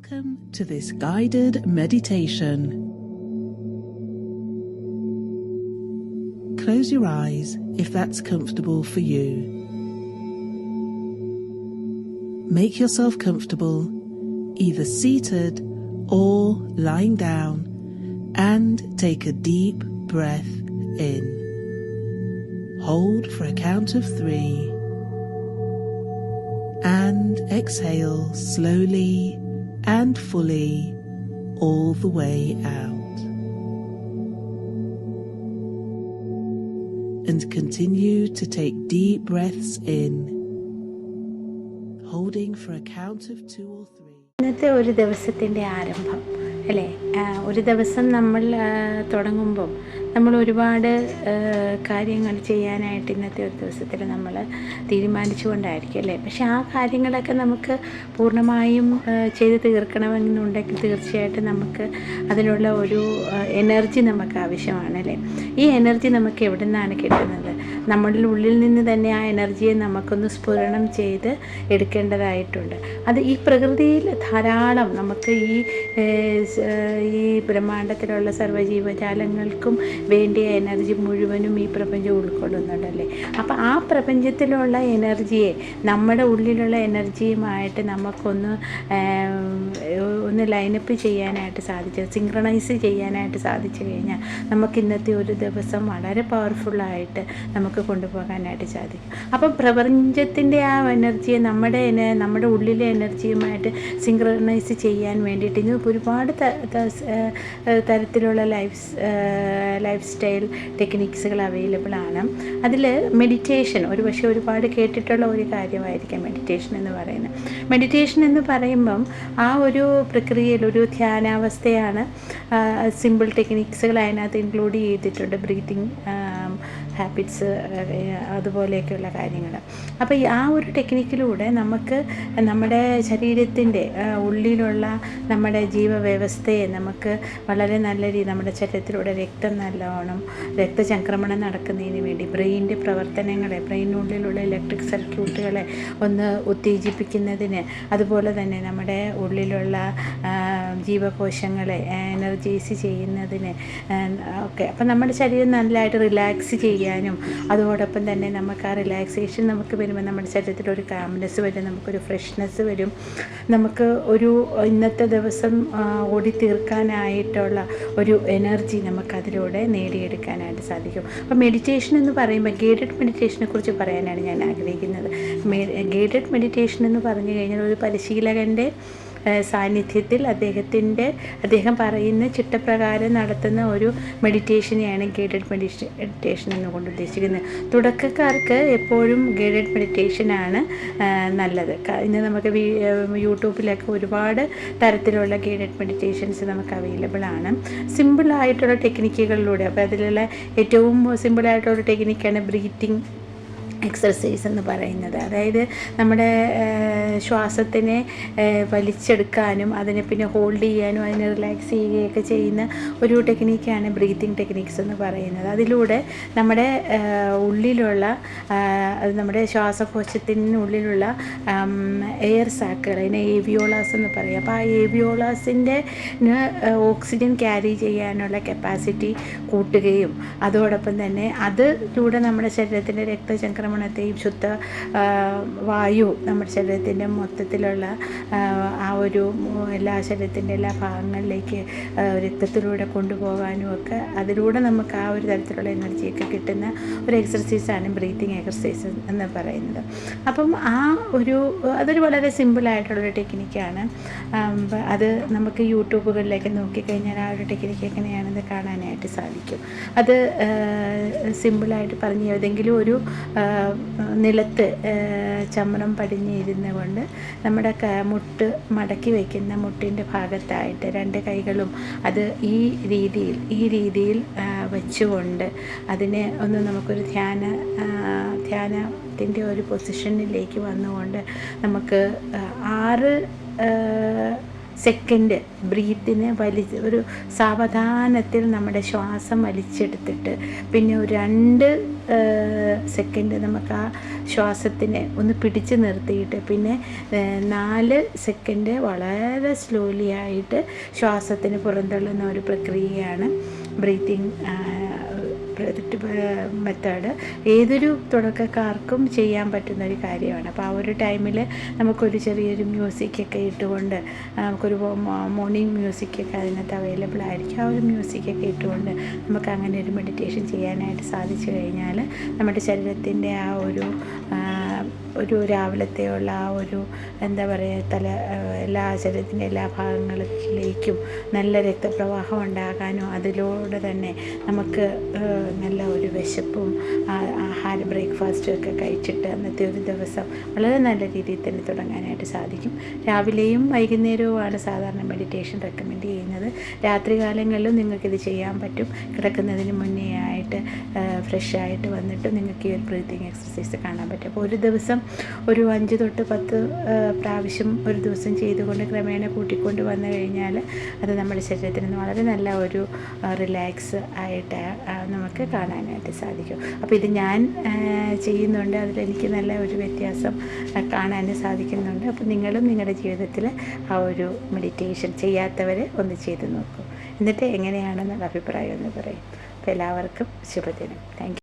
Welcome to this guided meditation. Close your eyes if that's comfortable for you. Make yourself comfortable, either seated or lying down, and take a deep breath in. Hold for a count of three and exhale slowly and fully all the way out. And continue to take deep breaths in, holding for a count of two or three. ഇന്നത്തെ ഒരു ദിവസത്തിന്റെ ആരംഭം അല്ലേ ഒരു ദിവസം നമ്മൾ തുടങ്ങുമ്പം നമ്മൾ ഒരുപാട് കാര്യങ്ങൾ ചെയ്യാനായിട്ട് ഇന്നത്തെ ഒരു ദിവസത്തിൽ നമ്മൾ തീരുമാനിച്ചുകൊണ്ടായിരിക്കും അല്ലേ? പക്ഷെ ആ കാര്യങ്ങളൊക്കെ നമുക്ക് പൂർണമായും ചെയ്ത് തീർക്കണമെന്നുണ്ടെങ്കിൽ തീർച്ചയായിട്ടും നമുക്ക് അതിനുള്ള ഒരു എനർജി നമുക്ക് ആവശ്യമാണ് അല്ലേ? ഈ എനർജി നമുക്ക് എവിടെ നിന്നാണ് കിട്ടുന്നത്? നമ്മളുടെ ഉള്ളിൽ നിന്ന് തന്നെ ആ എനർജിയെ നമുക്കൊന്ന് സ്ഫുരണം ചെയ്ത് എടുക്കേണ്ടതായിട്ടുണ്ട്. അത് ഈ പ്രകൃതിയിൽ ധാരാളം നമുക്ക് ഈ ഈ ബ്രഹ്മാണ്ടത്തിലുള്ള സർവജീവജാലങ്ങൾക്കും വേണ്ടിയ എനർജി മുഴുവനും ഈ പ്രപഞ്ചം ഉൾക്കൊള്ളുന്നുണ്ടല്ലേ? അപ്പോൾ ആ പ്രപഞ്ചത്തിലുള്ള എനർജിയെ നമ്മുടെ ഉള്ളിലുള്ള എനർജിയുമായിട്ട് നമുക്കൊന്ന് ഒന്ന് ലൈനപ്പ് ചെയ്യാനായിട്ട് സാധിച്ചു സിങ്ക്രണൈസ് ചെയ്യാനായിട്ട് സാധിച്ചു കഴിഞ്ഞാൽ നമുക്ക് ഇന്നത്തെ ഒരു ദിവസം വളരെ പവർഫുള്ളായിട്ട് നമുക്ക് കൊണ്ടുപോകാനായിട്ട് സാധിക്കും. അപ്പം പ്രപഞ്ചത്തിന്റെ ആ എനർജിയെ നമ്മുടെ നമ്മുടെ ഉള്ളിലെ എനർജിയുമായിട്ട് സിങ്ക്രണൈസ് ചെയ്യാൻ വേണ്ടിയിട്ട് ഇന്ന് ഒരുപാട് തരത്തിലുള്ള ലൈഫ് ലൈഫ് സ്റ്റൈൽ ടെക്നിക്സുകൾ അവൈലബിൾ ആണ്. അതിൽ മെഡിറ്റേഷൻ ഒരു പക്ഷേ ഒരുപാട് കേട്ടിട്ടുള്ള ഒരു കാര്യമായിരിക്കാം മെഡിറ്റേഷൻ എന്ന് പറയുന്നത്. മെഡിറ്റേഷൻ എന്ന് പറയുമ്പം ആ ഒരു പ്രക്രിയയിൽ ഒരു ധ്യാനാവസ്ഥയാണ് സിമ്പിൾ ടെക്നിക്സുകൾ അതിനകത്ത് ഇൻക്ലൂഡ് ചെയ്തിട്ടുണ്ട്. ബ്രീത്തിങ് ഹാബിറ്റ്സ് അതുപോലെയൊക്കെയുള്ള കാര്യങ്ങൾ. അപ്പോൾ ആ ഒരു ടെക്നിക്കിലൂടെ നമുക്ക് നമ്മുടെ ശരീരത്തിന്റെ ഉള്ളിലുള്ള നമ്മുടെ ജീവവ്യവസ്ഥയെ നമുക്ക് വളരെ നല്ല രീതി നമ്മുടെ ശരീരത്തിലൂടെ രക്തം നല്ലോണം രക്തചംക്രമണം നടക്കുന്നതിന് വേണ്ടി ബ്രെയിനിന്റെ പ്രവർത്തനങ്ങളെ ബ്രെയിനുള്ളിലുള്ള ഇലക്ട്രിക് സർക്യൂട്ടുകളെ ഒന്ന് ഉത്തേജിപ്പിക്കുന്നതിന് അതുപോലെ തന്നെ നമ്മുടെ ഉള്ളിലുള്ള ജീവകോശങ്ങളെ എനർജൈസ് ചെയ്യുന്നതിന് ഒക്കെ. അപ്പം നമ്മുടെ ശരീരം നല്ലതായിട്ട് റിലാക്സ് ചെയ്യാനും അതോടൊപ്പം തന്നെ നമുക്ക് ആ റിലാക്സേഷൻ നമുക്ക് വരുമ്പോൾ നമ്മുടെ ശരീരത്തിൽ ഒരു കാംനെസ് വരും നമുക്കൊരു ഫ്രഷ്നെസ് വരും. നമുക്ക് ഒരു ഇന്നത്തെ ദിവസം ഓടി തീർക്കാനായിട്ടുള്ള ഒരു എനർജി നമുക്കതിലൂടെ നേടിയെടുക്കാനായിട്ട് സാധിക്കും. അപ്പോൾ മെഡിറ്റേഷൻ എന്ന് പറയുമ്പോൾ ഗൈഡഡ് മെഡിറ്റേഷനെ കുറിച്ച് പറയാനാണ് ഞാൻ ആഗ്രഹിക്കുന്നത്. ഗൈഡഡ് മെഡിറ്റേഷൻ എന്ന് പറഞ്ഞു കഴിഞ്ഞാൽ ഒരു പരിശീലകന്റെ സാന്നിധ്യത്തിൽ അദ്ദേഹത്തിന്റെ അദ്ദേഹം പറയുന്ന ചിട്ടപ്രകാരം നടത്തുന്ന ഒരു മെഡിറ്റേഷനെയാണ് ഗൈഡഡ് മെഡിറ്റേഷൻ എന്നുകൊണ്ട് ഉദ്ദേശിക്കുന്നത്. തുടക്കക്കാർക്ക് എപ്പോഴും ഗൈഡഡ് മെഡിറ്റേഷനാണ് നല്ലത്. ഇന്ന് നമുക്ക് യൂട്യൂബിലൊക്കെ ഒരുപാട് തരത്തിലുള്ള ഗൈഡഡ് മെഡിറ്റേഷൻസ് നമുക്ക് അവൈലബിൾ ആണ്. സിമ്പിളായിട്ടുള്ള ടെക്നിക്കുകളിലൂടെ അപ്പോൾ അതിലുള്ള ഏറ്റവും സിമ്പിളായിട്ടുള്ള ടെക്നിക്കാണ് ബ്രീത്തിങ്. എക്സർസൈസ് എന്ന് പറയുന്നത്. അതായത് നമ്മുടെ ശ്വാസത്തിനെ വലിച്ചെടുക്കാനും അതിനെ പിന്നെ ഹോൾഡ് ചെയ്യാനും അതിനെ റിലാക്സ് ചെയ്യുകയൊക്കെ ചെയ്യുന്ന ഒരു ടെക്നിക്കാണ് ബ്രീത്തിങ് ടെക്നിക്സ് എന്ന് പറയുന്നത്. അതിലൂടെ നമ്മുടെ ഉള്ളിലുള്ള നമ്മുടെ ശ്വാസകോശത്തിനുള്ളിലുള്ള എയർ സാക്കുകൾ അതിനെ ഏവിയോളാസ് എന്ന് പറയും. അപ്പോൾ ആ ഏവിയോളാസിന്റെ ഓക്സിജൻ ക്യാരി ചെയ്യാനുള്ള കപ്പാസിറ്റി കൂട്ടുകയും അതോടൊപ്പം തന്നെ അതിലൂടെ നമ്മുടെ ശരീരത്തിന്റെ രക്തചംക്രമണത്തെയും ശുദ്ധ വായു നമ്മുടെ ശരീരത്തിന്റെ മൊത്തത്തിലുള്ള ആ, ഒരു എല്ലാ ശരീരത്തിന്റെ എല്ലാ ഭാഗങ്ങളിലേക്ക് രക്തത്തിലൂടെ കൊണ്ടുപോകാനും ഒക്കെ അതിലൂടെ നമുക്ക് ആ ഒരു തരത്തിലുള്ള എനർജിയൊക്കെ കിട്ടുന്ന ഒരു എക്സർസൈസാണ് ബ്രീത്തിങ് എക്സർസൈസ് എന്ന് പറയുന്നത്. അപ്പം ആ ഒരു അതൊരു വളരെ സിമ്പിളായിട്ടുള്ളൊരു ടെക്നിക്കാണ് അത് നമുക്ക് യൂട്യൂബുകളിലേക്ക് നോക്കിക്കഴിഞ്ഞാൽ ആ ഒരു ടെക്നിക്ക് എങ്ങനെയാണെന്ന് കാണാനായിട്ട് സാധിക്കും. അത് സിമ്പിളായിട്ട് പറഞ്ഞ് ഏതെങ്കിലും ഒരു നിലത്ത് ചമ്മനം പടിഞ്ഞിരുന്ന് കൊണ്ട് നമ്മുടെ മുട്ട് മടക്കി വയ്ക്കുന്ന മുട്ടിന്റെ ഭാഗത്തായിട്ട് രണ്ട് കൈകളും അത് ഈ രീതിയിൽ ഈ രീതിയിൽ വെച്ചുകൊണ്ട് അതിനെ ഒന്ന് നമുക്കൊരു ധ്യാന ധ്യാനത്തിന്റെ ഒരു പൊസിഷനിലേക്ക് വന്നുകൊണ്ട് നമുക്ക് ആറ് സെക്കൻഡ് ബ്രീത്തിന് വലി ഒരു സാവധാനത്തിൽ നമ്മുടെ ശ്വാസം വലിച്ചെടുത്തിട്ട് പിന്നെ ഒരു രണ്ട് സെക്കൻഡ് നമുക്ക് ആ ശ്വാസത്തിനെ ഒന്ന് പിടിച്ചു നിർത്തിയിട്ട് പിന്നെ നാല് സെക്കൻഡ് വളരെ സ്ലോലി ആയിട്ട് ശ്വാസത്തിന് പുറന്തള്ളുന്ന ഒരു പ്രക്രിയയാണ് ബ്രീത്തിങ് മെത്തേഡ് ഏതൊരു തുടക്കക്കാർക്കും ചെയ്യാൻ പറ്റുന്ന ഒരു കാര്യമാണ്. അപ്പോൾ ആ ഒരു ടൈമിൽ നമുക്കൊരു ചെറിയൊരു മ്യൂസിക്കൊക്കെ ഇട്ടുകൊണ്ട് നമുക്കൊരു മോർണിംഗ് മ്യൂസിക്കൊക്കെ അതിനകത്ത് അവൈലബിൾ ആയിരിക്കും. ആ ഒരു മ്യൂസിക്കൊക്കെ ഇട്ടുകൊണ്ട് നമുക്ക് അങ്ങനെ ഒരു മെഡിറ്റേഷൻ ചെയ്യാനായിട്ട് സാധിച്ചു കഴിഞ്ഞാൽ നമ്മുടെ ശരീരത്തിന്റെ ആ ഒരു ഒരു രാവിലത്തെയുള്ള ആ ഒരു എന്താ പറയുക തല എല്ലാ ശരീരത്തിന്റെ എല്ലാ ഭാഗങ്ങളിലേക്കും നല്ല രക്തപ്രവാഹം ഉണ്ടാകാനും അതിലൂടെ തന്നെ നമുക്ക് നല്ല ഒരു വിശപ്പും ആഹാര ബ്രേക്ക്ഫാസ്റ്റും ഒക്കെ കഴിച്ചിട്ട് അന്നത്തെ ഒരു ദിവസം വളരെ നല്ല രീതിയിൽ തന്നെ തുടങ്ങാനായിട്ട് സാധിക്കും. രാവിലെയും വൈകുന്നേരവുമാണ് സാധാരണ മെഡിറ്റേഷൻ റെക്കമെൻഡ് ചെയ്യുന്നത്. രാത്രി കാലങ്ങളിലും നിങ്ങൾക്കിത് ചെയ്യാൻ പറ്റും. കിടക്കുന്നതിന് മുന്നേ ആയിട്ട് ഫ്രഷ് ആയിട്ട് വന്നിട്ട് നിങ്ങൾക്ക് ഈ ഒരു ബ്രീത്തിങ് എക്സസൈസ് കാണാൻ പറ്റും. അപ്പോൾ ഒരു ദിവസം ഒരു അഞ്ച് തൊട്ട് പത്ത് പ്രാവശ്യം ഒരു ദിവസം ചെയ്തുകൊണ്ട് ക്രമേണ കൂട്ടിക്കൊണ്ട് വന്നു കഴിഞ്ഞാൽ അത് നമ്മുടെ ശരീരത്തിന് വളരെ നല്ല ഒരു റിലാക്സ് ആയിട്ട് നമുക്ക് കാണാനായിട്ട് സാധിക്കും. അപ്പോൾ ഇത് ഞാൻ ചെയ്യുന്നുണ്ട്. അതിലെനിക്ക് നല്ല ഒരു വ്യത്യാസം കാണാൻ സാധിക്കുന്നുണ്ട്. അപ്പോൾ നിങ്ങളും നിങ്ങളുടെ ജീവിതത്തിൽ ആ ഒരു മെഡിറ്റേഷൻ ചെയ്യാത്തവർ ഒന്ന് ചെയ്ത് നോക്കൂ. എന്നിട്ട് എങ്ങനെയാണെന്നുള്ള അഭിപ്രായം ഒന്ന് പറയും. അപ്പോൾ എല്ലാവർക്കും ശുഭദിനം. താങ്ക്